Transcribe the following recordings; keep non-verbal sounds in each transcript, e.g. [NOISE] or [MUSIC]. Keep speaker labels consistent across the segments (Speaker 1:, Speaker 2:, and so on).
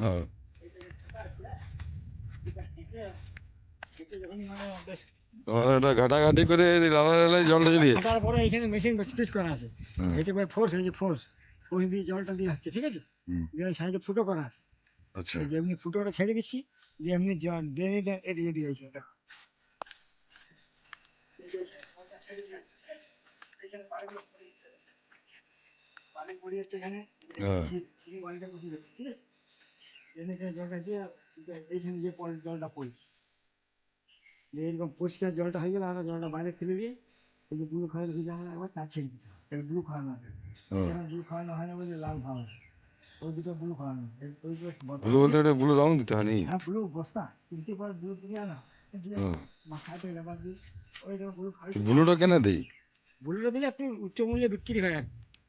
Speaker 1: ও। ঘাটাঘাটি করে লালা জলটা দিয়ে।
Speaker 2: তারপরে এখানে মেশিন স্পিচ করা আছে। এতে করে ফোর্স হয়েছে ফোর্স ফোর্স দিয়ে জলটা দিয়ে আসছে ঠিক আছে? দিয়ে সাইডে ফুটো করা আছে।
Speaker 1: আচ্ছা।
Speaker 2: এই যে এমনি ফুটোটা ছেড়ে দিচ্ছি দিয়ে এমনি জল ড্রেনেজটা এড়িয়ে দিয়েছে এটা পানি পড়ে যাচ্ছে এখানে।
Speaker 1: হ্যাঁ।
Speaker 2: এইখানে যে পরে জলটা পড়ছে এরকম পরিষ্কার জলটা হয়ে গেলে আমরা জলটা বাইরে ফেলে দিয়ে এই যে ব্লু খাওয়ার ভিজা হয় একবার তার ছেড়ে দিতে হবে এটা ব্লু খাওয়ানো ব্লু খাওয়ানো হয় না বলে লাল খাওয়ানো ওই দুটো ব্লু খাওয়ানো এই-
Speaker 1: ব্লু বলতে এটা ব্লু রং দিতে হয়নি
Speaker 2: হ্যাঁ ব্লু বস্তা কিনতে পর ব্লু কিনে আনা
Speaker 1: ব্লুটা কেন দেই?
Speaker 2: ব্লুটা দিলে আপনি উচ্চ মূল্যে বিক্রি হয়। আর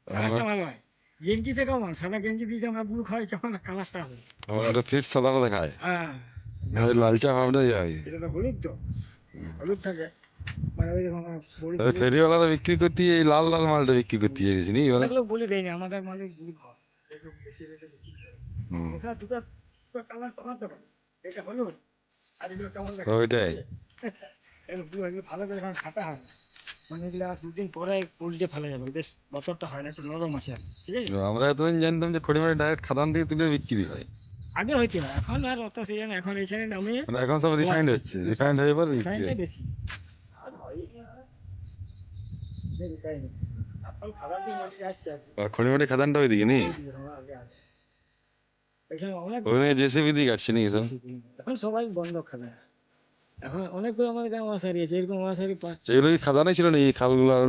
Speaker 2: কালারটা ভালো হয়। গেঞ্জি থেকে কেমন? সাদা গেঞ্জি দিয়ে আমরা ব্লু খাওয়াই কেমন কালারটা হবে?
Speaker 1: আমরা একটা ফিট সাদা দেখায়।
Speaker 2: হ্যাঁ।
Speaker 1: লালচা ভাবটা যায়
Speaker 2: এটা তো হলুদ তো। হলুদ থাকে। মানে
Speaker 1: ফেরিওয়ালারা বিক্রি করতে এই লাল লাল মালটা বিক্রি করতে গেছি নি ওরা
Speaker 2: বলে দেয়নি আমাদের
Speaker 1: ওইটাই।
Speaker 2: ভালো করে খাটা হয় মানে হয়
Speaker 1: আমরা এতদিন জানতাম যে খড়িমারি ডাইরেক্ট খাদান থেকে তুলে বিক্রি হয়।
Speaker 2: আগে হইতে না এখন আর অত সিজন এখন এখানে নামিয়ে
Speaker 1: মানে এখন সব রিফাইন্ড হচ্ছে রিফাইন্ড হয়ে পরে হয়।
Speaker 2: বেশি। হয়
Speaker 1: খড়িমারি খাদানটা ওইদিকে ওখানে জেসিবি দিয়ে কাটছে নি সব?
Speaker 2: এখন সবাই বন্ধ খাবে এখন অনেকগুলো আমাদের গ্রাম মশারি আছে এরকম মাছ মশারি পাঁচ
Speaker 1: এগুলো কি খাদানে ছিল না এই খালগুলো আর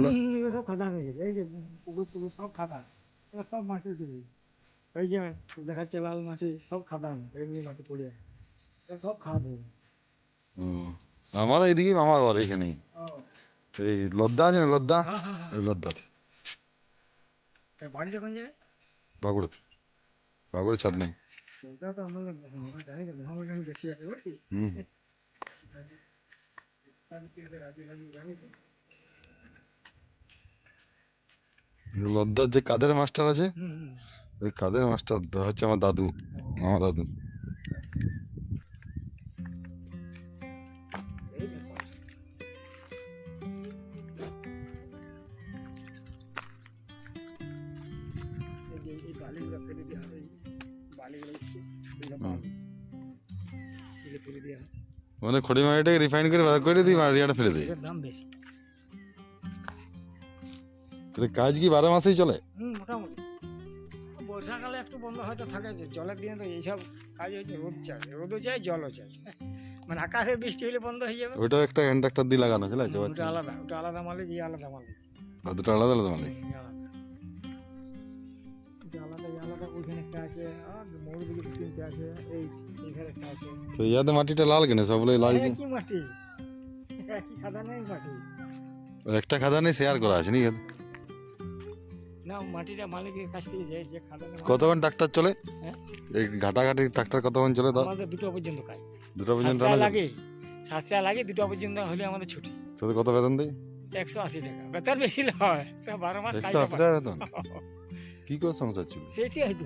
Speaker 2: সব খাদা হয়ে গেছে। এই যে পুকুর টুকুর সব খাদা এগুলো সব চলে গেছে। ওই যে দেখাচ্ছে লাল মাটি সব খাদা এগুলি মাটি পড়ে সব।
Speaker 1: হুম। আমার এইদিকে আমার ঘর এখানে এই লদ্দা আছে না লদ্দা?
Speaker 2: হ্যাঁ, হ্যাঁ, হ্যাঁ।
Speaker 1: এই লদ্দাতে।
Speaker 2: বাড়ি যখন যায়?
Speaker 1: বাগুড়াতে বাগুড়া ছাদ নেই।
Speaker 2: তো আমরা আমরা জানি না আমার বেশি আছে।
Speaker 1: লদ্দার যে কাদের মাস্টার আছে। ওই কাদের মাস্টার? হচ্ছে আমার দাদু আমার দাদু।
Speaker 2: বালিগুলো ফেলে দেওয়া হয়, এই খড়ি।
Speaker 1: মানে খড়িমারিটাকে রিফাইন করে বার করে দিই মারিয়াটা ফেলে দিই
Speaker 2: দাম বেশি।
Speaker 1: তাহলে কাজ কি বারো মাসেই চলে?
Speaker 2: হুম মোটামুটি। বর্ষাকালে একটু বন্ধ হয়তো থাকে যে জলের দিনে তো এইসব কাজ হচ্ছে রোদ চাই রোদও চাই জলও চাই মানে আকাশে বৃষ্টি হলে বন্ধ হয়ে যাবে।
Speaker 1: ওইটা একটা কন্ট্রাক্টর দিয়ে লাগানো চলে আছে
Speaker 2: ওটা আলাদা ওটা আলাদা মালিক এই আলাদা মালিক
Speaker 1: দুটো আলাদা আলাদা মানে
Speaker 2: এই আলাদা। এটা আলাদা আলাদা ওইখানে একটা আছে আর মৌরদিকে তিনটে আছে এই এইখানে একটা আছে।
Speaker 1: তো ইয়াতে মাটিটা লাল কেন সবগুলোই লাল যে?
Speaker 2: কি মাটি? একই খাদা নেই মাটি।
Speaker 1: একটা খাদানে শেয়ার করা আছে নি
Speaker 2: না মাটিটা মালিকের কাছ থেকে যায় যে খাদা
Speaker 1: কতক্ষণ ট্রাক্টর চলে?
Speaker 2: হ্যাঁ?
Speaker 1: এই ঘাটাঘাটি ট্রাক্টর কতক্ষণ চলে
Speaker 2: আমাদের দুটো পর্যন্ত কাজ।
Speaker 1: দুটো পর্যন্ত
Speaker 2: লাগে সাতটা লাগে দুটো পর্যন্ত হলে আমাদের ছুটি।
Speaker 1: তোদের কত বেতন দেয়?
Speaker 2: একশো আশি টাকা। বেতন বেশি হয় বারো মাস
Speaker 1: একশো আশি টাকা বেতন? [LAUGHS] [LAUGHS] কি করে সংসার চলে
Speaker 2: সেটি হয়তো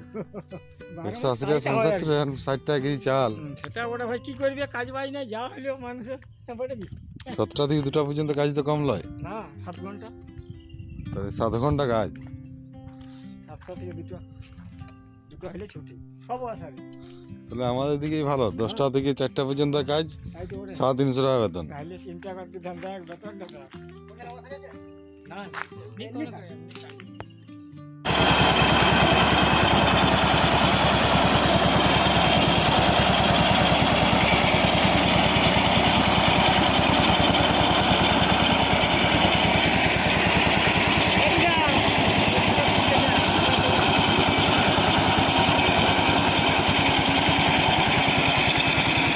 Speaker 2: বারো
Speaker 1: একশো
Speaker 2: মাস
Speaker 1: আশি টাকা সংসার ছিল এখন ষাট টাকা কেজি চাল
Speaker 2: সেটা ওটা ভাই কি করবি কাজ বাজ নাই যা মানুষের কি
Speaker 1: সাতটা থেকে দুটা পর্যন্ত কাজ তো কম লয়।
Speaker 2: না সাত ঘণ্টা
Speaker 1: তাহলে সাত ঘণ্টা কাজ।
Speaker 2: সাতটা থেকে দুটো দুটো হলে ছুটি। সব আসারি
Speaker 1: তাহলে আমাদের দিকেই ভালো দশটা থেকে চারটা পর্যন্ত কাজ সাড়ে তিনশো টাকা বেতন।
Speaker 2: তাহলে চিন্তা করতে ধান্দা বেতন না